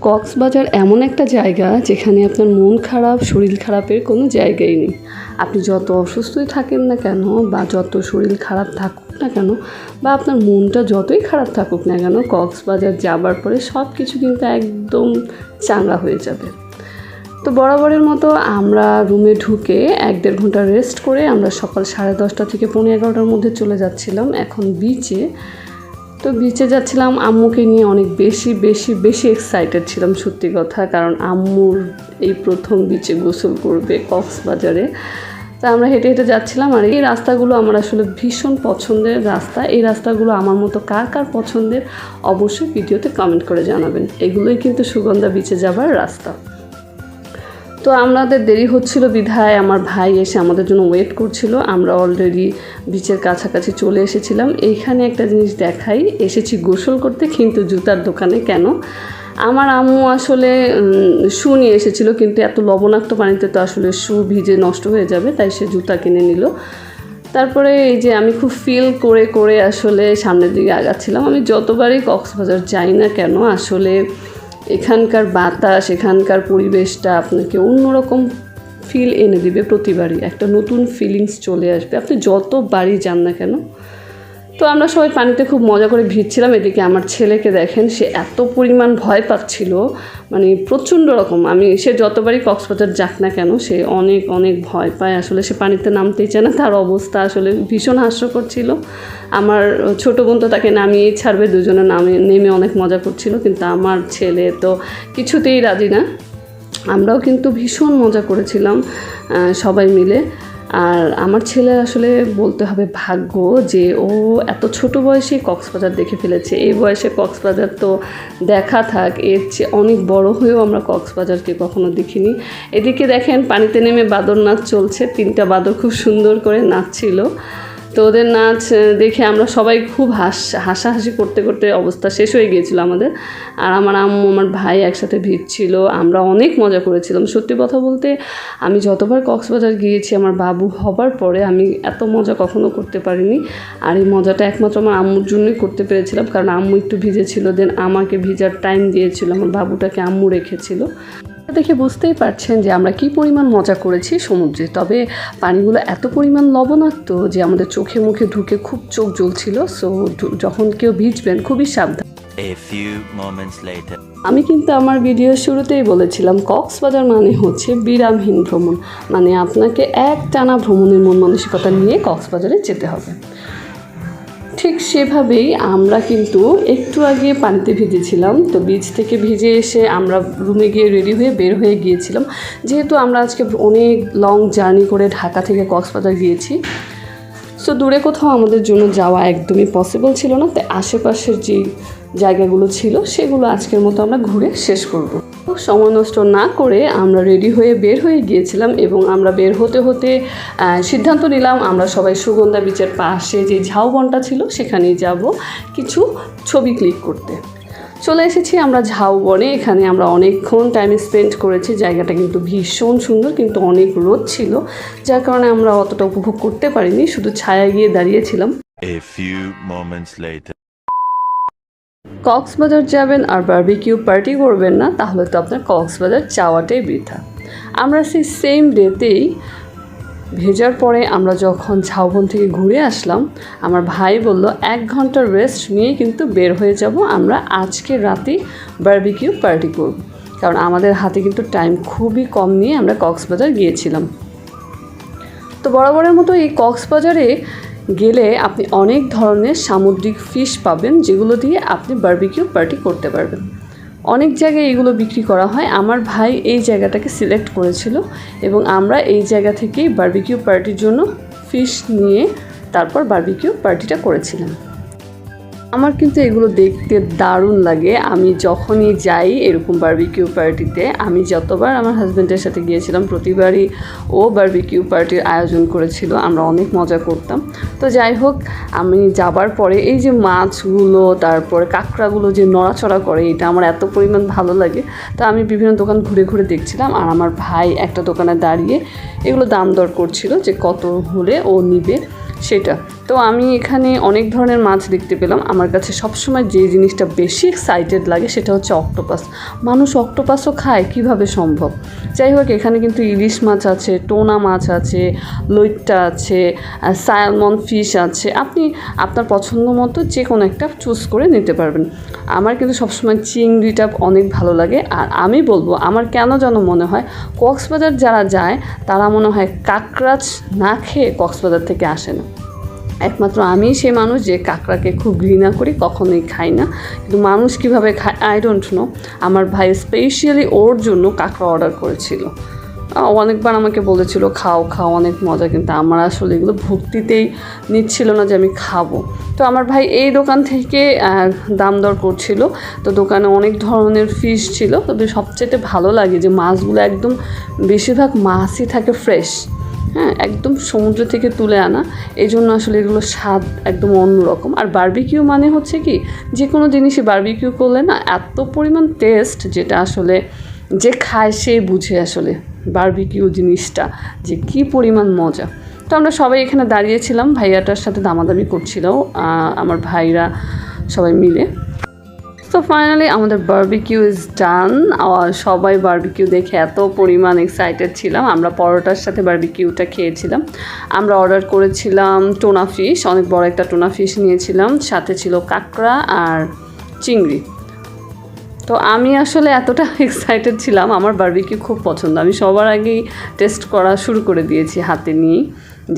কক্সবাজার এমন একটা জায়গা যেখানে আপনার মন খারাপ, শরীর খারাপের কোনো জায়গাই নেই। আপনি যত অসুস্থই থাকেন না কেন বা যত শরীর খারাপ থাকুক না কেন বা আপনার মনটা যতই খারাপ থাকুক না কেন, কক্সবাজার যাবার পরে সব কিছু কিন্তু একদম চাঙ্গা হয়ে যাবে। তো বরাবরের মতো আমরা রুমে ঢুকে এক দেড় ঘণ্টা রেস্ট করে আমরা সকাল সাড়ে দশটা থেকে পনেরো এগারোটার মধ্যে চলে যাচ্ছিলাম। এখন বিচে তো বিচে যাচ্ছিলাম, আম্মুকে নিয়ে অনেক বেশি বেশি বেশি এক্সাইটেড ছিলাম, সত্যি কথা। কারণ আম্মুর এই প্রথম বিচে গোসল করবে কক্সবাজারে। তা আমরা হেঁটে হেঁটে যাচ্ছিলাম আর এই রাস্তাগুলো আমার আসলে ভীষণ পছন্দের রাস্তা। এই রাস্তাগুলো আমার মতো কার কার পছন্দের অবশ্যই ভিডিওতে কমেন্ট করে জানাবেন। এগুলোই কিন্তু সুগন্ধা বিচে যাবার রাস্তা। তো আমাদের দেরি হচ্ছিল বিধায় আমার ভাই এসে আমাদের জন্য ওয়েট করছিল। আমরা অলরেডি বিচের কাছাকাছি চলে এসেছিলাম। এইখানে একটা জিনিস দেখাই। এসেছি গোসল করতে, কিন্তু জুতার দোকানে কেন? আমার আম্মু আসলে শু নিয়ে এসেছিল, কিন্তু এত লবণাক্ত পানিতে তো আসলে শু ভিজে নষ্ট হয়ে যাবে, তাই সে জুতা কিনে নিল। তারপরে এই যে আমি খুব ফিল করে করে আসলে সামনের দিকে আগাচ্ছিলাম। আমি যতবারই কক্সবাজার যাই না কেন, আসলে এখানকার বাতাস, এখানকার পরিবেশটা আপনাকে অন্যরকম ফিল এনে দিবে প্রতিবারই। একটা নতুন ফিলিংস চলে আসবে। আপনি যতবারই যান না কেন তো আমরা সবাই পানিতে খুব মজা করে ভিজছিলাম। এদিকে আমার ছেলেকে দেখেন, সে এত পরিমাণ ভয় পাচ্ছিল মানে প্রচণ্ড রকম। আমি, সে যতবারই কক্সবাজার যাক না কেন, সে অনেক অনেক ভয় পায়। আসলে সে পানিতে নামতেই চায় না, তার অবস্থা আসলে ভীষণ হাস্যকর ছিল। আমার ছোটো বোন তো তাকে নামিয়েই ছাড়বে, দুজনে নামে, নেমে অনেক মজা করছিল, কিন্তু আমার ছেলে তো কিছুতেই রাজি না। আমরাও কিন্তু ভীষণ মজা করেছিলাম সবাই মিলে। আর আমার ছেলে আসলে বলতে হবে ভাগ্য যে ও এত ছোট বয়সে কক্সবাজার দেখে ফেলেছে। এই বয়সে কক্সবাজার তো দেখা থাক, এর চেয়ে অনেক বড় হয়েও আমরা কক্সবাজারকে কখনো দেখিনি। এদিকে দেখেন পানিতে নেমে বাদর নাচ চলছে, তিনটা বাদর খুব সুন্দর করে নাচছিল। তো ওদের নাচ দেখে আমরা সবাই খুব হাস, হাসাহাসি করতে করতে অবস্থা শেষ হয়ে গিয়েছিল আমাদের। আর আমার আম্মু, আমার ভাই একসাথে ভিড়ছিল আমরা অনেক মজা করেছিলাম। সত্যি কথা বলতে, আমি যতবার কক্সবাজার গিয়েছি, আমার বাবু হবার পরে আমি এত মজা কখনো করতে পারিনি। আর এই মজাটা একমাত্র আমার আম্মুর জন্যই করতে পেরেছিলাম, কারণ আম্মু একটু ভিজেছিল দেন আমাকে ভিজার টাইম দিয়েছিল, আমার বাবুটাকে আম্মু রেখেছিল। দেখে বুঝতেই পারছেন যে আমরা কি পরিমাণ মজা করেছি সমুদ্রে। তবে পানিগুলো এত পরিমাণ লবণাক্ত যে আমাদের চোখে মুখে ঢুকে খুব চোখ জ্বলছিল। সো যখন কেউ ভিজবেন খুবই সাবধান। A few moments later. আমি কিন্তু আমার ভিডিও শুরুতেই বলেছিলাম কক্সবাজার মানে হচ্ছে বিরামহীন ভ্রমণ। মানে আপনাকে এক টানা ভ্রমণের মন মানসিকতা নিয়ে কক্সবাজারে যেতে হবে। ঠিক সেভাবেই আমরা কিন্তু একটু আগে পানিতে ভিজেছিলাম। তো বীজ থেকে ভিজে এসে আমরা রুমে গিয়ে রেডি হয়ে বের হয়ে গিয়েছিলাম। যেহেতু আমরা আজকে অনেক লং জার্নি করে ঢাকা থেকে কক্সবাজার গিয়েছি। সো দূরে কোথাও আমাদের জন্য যাওয়া একদমই পসিবল ছিল না। তাই আশেপাশের যে জায়গাগুলো ছিল, সেগুলো আজকের মতো আমরা ঘুরে শেষ করব। তো সময় নষ্ট না করে আমরা রেডি হয়ে বের হয়ে গিয়েছিলাম এবং আমরা বের হতে হতে সিদ্ধান্ত নিলাম আমরা সবাই সুগন্ধা বিচের পাশে যে ঝাউবনটা ছিল সেখানেই যাব কিছু ছবি ক্লিক করতে চলে এসেছি আমরা ঝাউবনে এখানে আমরা অনেকক্ষণ টাইম স্পেন্ড করেছি, জায়গাটা কিন্তু ভীষণ সুন্দর কিন্তু অনেক রোদ ছিল, যার কারণে আমরা অতটা উপভোগ করতে পারিনি, শুধু ছায়া গিয়ে দাঁড়িয়েছিলাম A few moments later. Cox's Bazar যাবেন আর বারবিকিউ পার্টি করবেন না, তাহলে তো আপনার কক্সবাজার চাওয়াটাই বৃথা। আমরা সেই সেম ডেতেই ভেজার পরে আমরা যখন ঝাউবন থেকে ঘুরে আসলাম, আমার ভাই বলল, এক ঘণ্টার রেস্ট নিয়ে কিন্তু বের হয়ে যাব, আমরা আজকে রাতে বারবিকিউ পার্টি করব। কারণ আমাদের হাতে কিন্তু টাইম খুবই কম নিয়ে আমরা কক্সবাজার গিয়েছিলাম। তো বরাবরের মতো এই কক্সবাজারে গেলে আপনি অনেক ধরনের সামুদ্রিক ফিশ পাবেন, যেগুলো দিয়ে আপনি বার্বিকিউ পার্টি করতে পারবেন। অনেক জায়গায় এগুলো বিক্রি করা হয়। আমার ভাই এই জায়গাটাকে সিলেক্ট করেছিল এবং আমরা এই জায়গা থেকেই বার্বিকিউ পার্টির জন্য ফিশ নিয়ে তারপর বার্বিকিউ পার্টিটা করেছিলাম। আমার কিন্তু এগুলো দেখতে দারুণ লাগে। আমি যখনই যাই এরকম বারবিকিউ পার্টিতে আমি যতবার আমার হাজব্যান্ডের সাথে গিয়েছিলাম, প্রতিবারই ও বারবিকিউ পার্টির আয়োজন করেছিল, আমরা অনেক মজা করতাম। তো যাই হোক, আমি যাবার পরে এই যে মাছগুলো, তারপরে কাঁকড়াগুলো যে নড়াচড়া করে, এটা আমার এত পরিমাণ ভালো লাগে। তো আমি বিভিন্ন দোকান ঘুরে ঘুরে দেখছিলাম, আর আমার ভাই একটা দোকানে দাঁড়িয়ে এগুলো দাম দর করছিল যে কত হলে ও নিবে। সেটা। তো আমি এখানে অনেক ধরনের মাছ দেখতে পেলাম। আমার কাছে সবসময় যে জিনিসটা বেশি এক্সাইটেড লাগে সেটা হচ্ছে অক্টোপাস মানুষ অক্টোপাসও খায়, কীভাবে সম্ভব? যাই হোক, এখানে কিন্তু ইলিশ মাছ আছে, টোনা মাছ আছে, লইট্টা আছে সালমন ফিশ আছে। আপনি আপনার পছন্দ মতো যে কোনো একটা চুজ করে নিতে পারবেন। আমার কিন্তু সবসময় চিংড়িটা অনেক ভালো লাগে। আর আমি বলব, আমার কেন যেন মনে হয়, কক্সবাজার যারা যায়, তারা মনে হয় কাকরাচ না খেয়ে কক্সবাজার থেকে আসে না। একমাত্র আমি সে মানুষ যে কাঁকড়াকে খুব ঘৃণা করি, কখনোই খাই না। কিন্তু মানুষ কীভাবে খায় আই ডোন্ট নো আমার ভাই স্পেশালি ওর জন্য কাঁকড়া অর্ডার করেছিল। অনেকবার আমাকে বলেছিল, খাও খাও, অনেক মজা। কিন্তু আমার আসলে এগুলো ভক্তিতেই নিচ্ছিল না যে আমি খাব। তো আমার ভাই এই দোকান থেকে দাম দর করছিল। তো দোকানে অনেক ধরনের ফিশ ছিল। তবে সবচেয়ে ভালো লাগে যে মাছগুলো একদম বেশিরভাগ মাছই থাকে ফ্রেশ হ্যাঁ একদম সমুদ্র থেকে তুলে আনা। এই জন্য আসলে এগুলো স্বাদ একদম অন্যরকম। আর বার্বিকিউ মানে হচ্ছে কি, যে কোনো জিনিসই বার্বিকিউ করলে না এত পরিমাণ টেস্ট যেটা আসলে যে খায় সে বুঝে আসলে বার্বিকিউ জিনিসটা, যে কি পরিমাণ মজা। তো আমরা সবাই এখানে দাঁড়িয়েছিলাম, ভাইয়াটার সাথে দামাদামি করছিল আমার ভাইরা সবাই মিলে। তো ফাইনালি আমাদের বারবিকিউ ইজ ডান সবাই বারবিকিউ দেখে এত পরিমাণ এক্সাইটেড ছিলাম। আমরা পরোটার সাথে বার্বিকিউটা খেয়েছিলাম। আমরা অর্ডার করেছিলাম টোনা ফিশ অনেক বড় একটা টোনা ফিশ নিয়েছিলাম। সাথে ছিল কাঁকড়া আর চিংড়ি। তো আমি আসলে এতটা এক্সাইটেড ছিলাম। আমার বার্বিকিউ খুব পছন্দ। আমি সবার আগেই টেস্ট করা শুরু করে দিয়েছি হাতে নিয়ে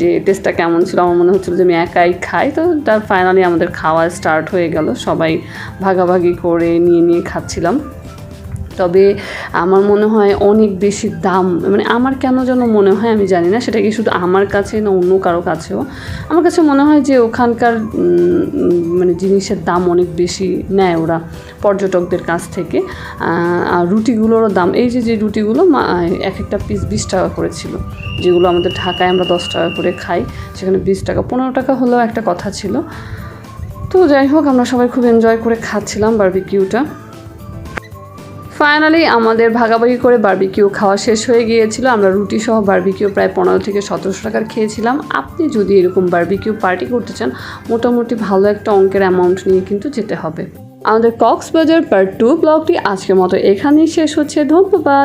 যে টেস্টটা কেমন ছিল, আমার মনে হচ্ছিল যে আমি একাই খাই। তো তার ফাইনালি আমাদের খাওয়া স্টার্ট হয়ে গেল। সবাই ভাগাভাগি করে নিয়ে নিয়ে খাচ্ছিলাম। তবে আমার মনে হয় অনেক বেশি দাম মানে আমার কেন যেন মনে হয় আমি জানি না, সেটা কি শুধু আমার কাছে না অন্য কারও কাছেও? আমার কাছে মনে হয় যে ওখানকার মানে জিনিসের দাম অনেক বেশি নেয় ওরা পর্যটকদের কাছ থেকে। আর রুটিগুলোরও দাম, এই যে যে রুটিগুলো এক একটা পিস বিশ টাকা করে ছিল যেগুলো আমাদের ঢাকায় আমরা দশ টাকা করে খাই, সেখানে বিশ টাকা, পনেরো টাকা হলেও একটা কথা ছিল। তো যাই হোক, আমরা সবাই খুব এনজয় করে খাচ্ছিলাম বারবিকিউটা ফাইনালি আমাদের ভাগাভাগি করে বার্বিকিউ খাওয়া শেষ হয়ে গিয়েছিল। আমরা রুটি সহ বার্বিকিউ প্রায় পনেরো থেকে সতেরোশো টাকার খেয়েছিলাম। আপনি যদি এরকম বার্বিকিউ পার্টি করতে চান, মোটামুটি ভালো একটা অঙ্কের অ্যামাউন্ট নিয়ে কিন্তু যেতে হবে। আমাদের কক্সবাজার পার্ট টু ব্লগটি আজকের মতো এখানেই শেষ হচ্ছে। ধন্যবাদ।